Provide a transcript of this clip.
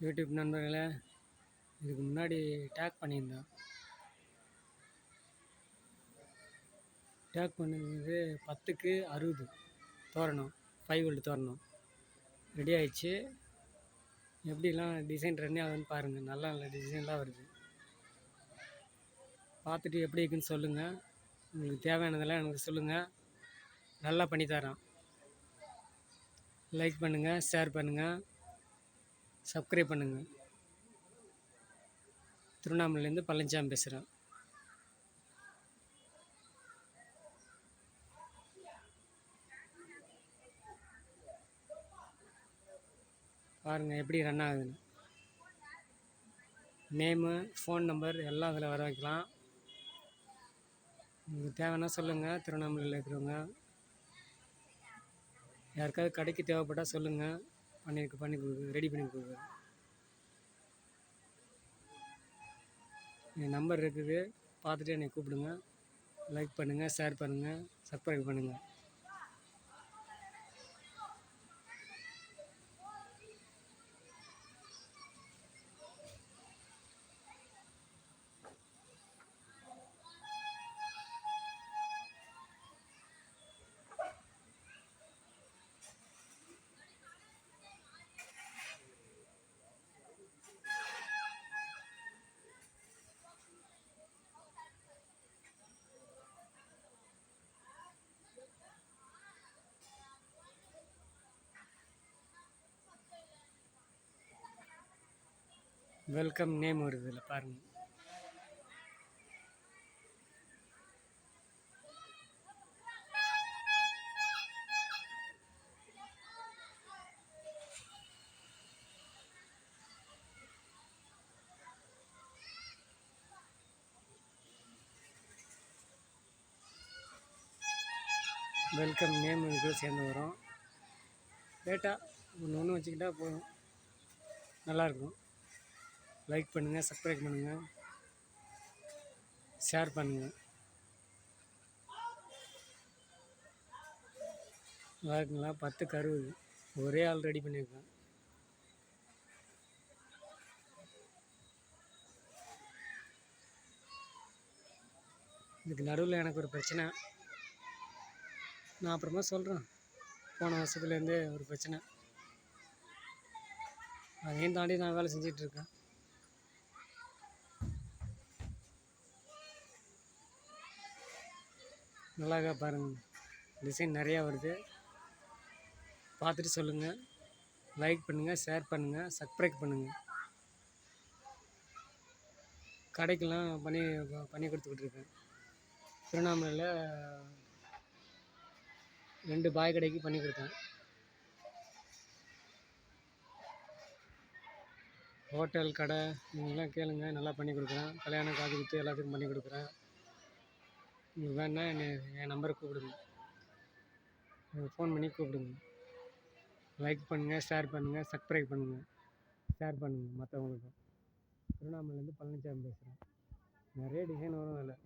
YouTube நண்பர்களே இதுக்கு முன்னாடி டேக் பண்ணியிருந்தோம் டேக் பண்ணது பத்துக்கு அறுபது தோரணம் ஃபைவ் வோல்ட் தோரணம் ரெடி ஆயிடுச்சு. எப்படிலாம் டிசைன் ரன் ஆகுதுன்னு பாருங்கள் நல்லா நல்ல டிசைன்லாம் வருது. பார்த்துட்டு எப்படி இருக்குன்னு சொல்லுங்கள் உங்களுக்கு தேவையானதெல்லாம் எனக்கு சொல்லுங்கள் நல்லா பண்ணித்தரேன் லைக் பண்ணுங்கள் ஷேர் பண்ணுங்கள் சப்ஸ்கிரைப் பண்ணுங்கள் திருவண்ணாமலையிலேருந்து பழனிச்சாமி பேசுகிறேன் பாருங்கள் எப்படி ரன் ஆகுதுன்னு. நேமு ஃபோன் நம்பர் எல்லாம் அதில் வர வைக்கலாம். உங்களுக்கு தேவைன்னா சொல்லுங்கள் திருவண்ணாமலையில் இருக்கிறவங்க. யாருக்காவது கடைக்கு தேவைப்பட்டால் சொல்லுங்கள் பண்ணி பண்ணி கொடுக்கு ரெடி பண்ணி கொடுக்குறேன் என் நம்பர் இருக்குது. பார்த்துட்டு என்னை கூப்பிடுங்க. லைக் பண்ணுங்கள் ஷேர் பண்ணுங்கள் சப்ஸ்கிரைப் பண்ணுங்கள் வெல்கம் நேம் வருது இதில் பாருங்கள் வெல்கம் நேம் இது சேர்ந்து வரும். லேட்டாக ஒன்று ஒன்று வச்சுக்கிட்டா போதும். நல்லாயிருக்கும் லைக் பண்ணுங்கள் சப்ஸ்கிரைப் பண்ணுங்கள் ஷேர் பண்ணுங்கள் நல்லா இருக்குங்களா பத்துக்கு ஒரே ஆள் ரெடி பண்ணியிருக்கேன். இதுக்கு நடுவில் எனக்கு ஒரு பிரச்சனை. நான் அப்புறமா சொல்கிறேன் போன வருஷத்துலேருந்தே ஒரு பிரச்சனை. அதையும் தாண்டி நான் வேலை செஞ்சிட்ருக்கேன் நல்லாக்கா பாருங்கள் டிசைன் நிறையா வருது. பார்த்துட்டு சொல்லுங்கள் லைக் பண்ணுங்கள் ஷேர் பண்ணுங்கள் சப்ஸ்கிரைப் பண்ணுங்கள் கடைக்கெல்லாம் பண்ணி பண்ணி கொடுத்துக்கிட்டு இருக்கேன். திருவண்ணாமலையில் ரெண்டு பாய் கடைக்கு பண்ணி கொடுத்தேன். ஹோட்டல் கடை நீங்களாம் கேளுங்க. நல்லா பண்ணி கொடுக்குறேன். கல்யாணம் காது குத்து எல்லாத்துக்கும் பண்ணி கொடுக்குறேன். வேணா என்னை என் நம்பருக்கு கூப்பிடுங்க. ஃபோன் பண்ணி கூப்பிடுங்க. லைக் பண்ணுங்கள் ஷேர் பண்ணுங்கள் சப்ஸ்கிரைப் பண்ணுங்கள் ஷேர் பண்ணுங்கள் மற்றவங்களுக்கும் திருவண்ணாமலேருந்து பழனிச்சாமி பேசுகிறேன் நிறைய டிசைன் வரும் அதில்.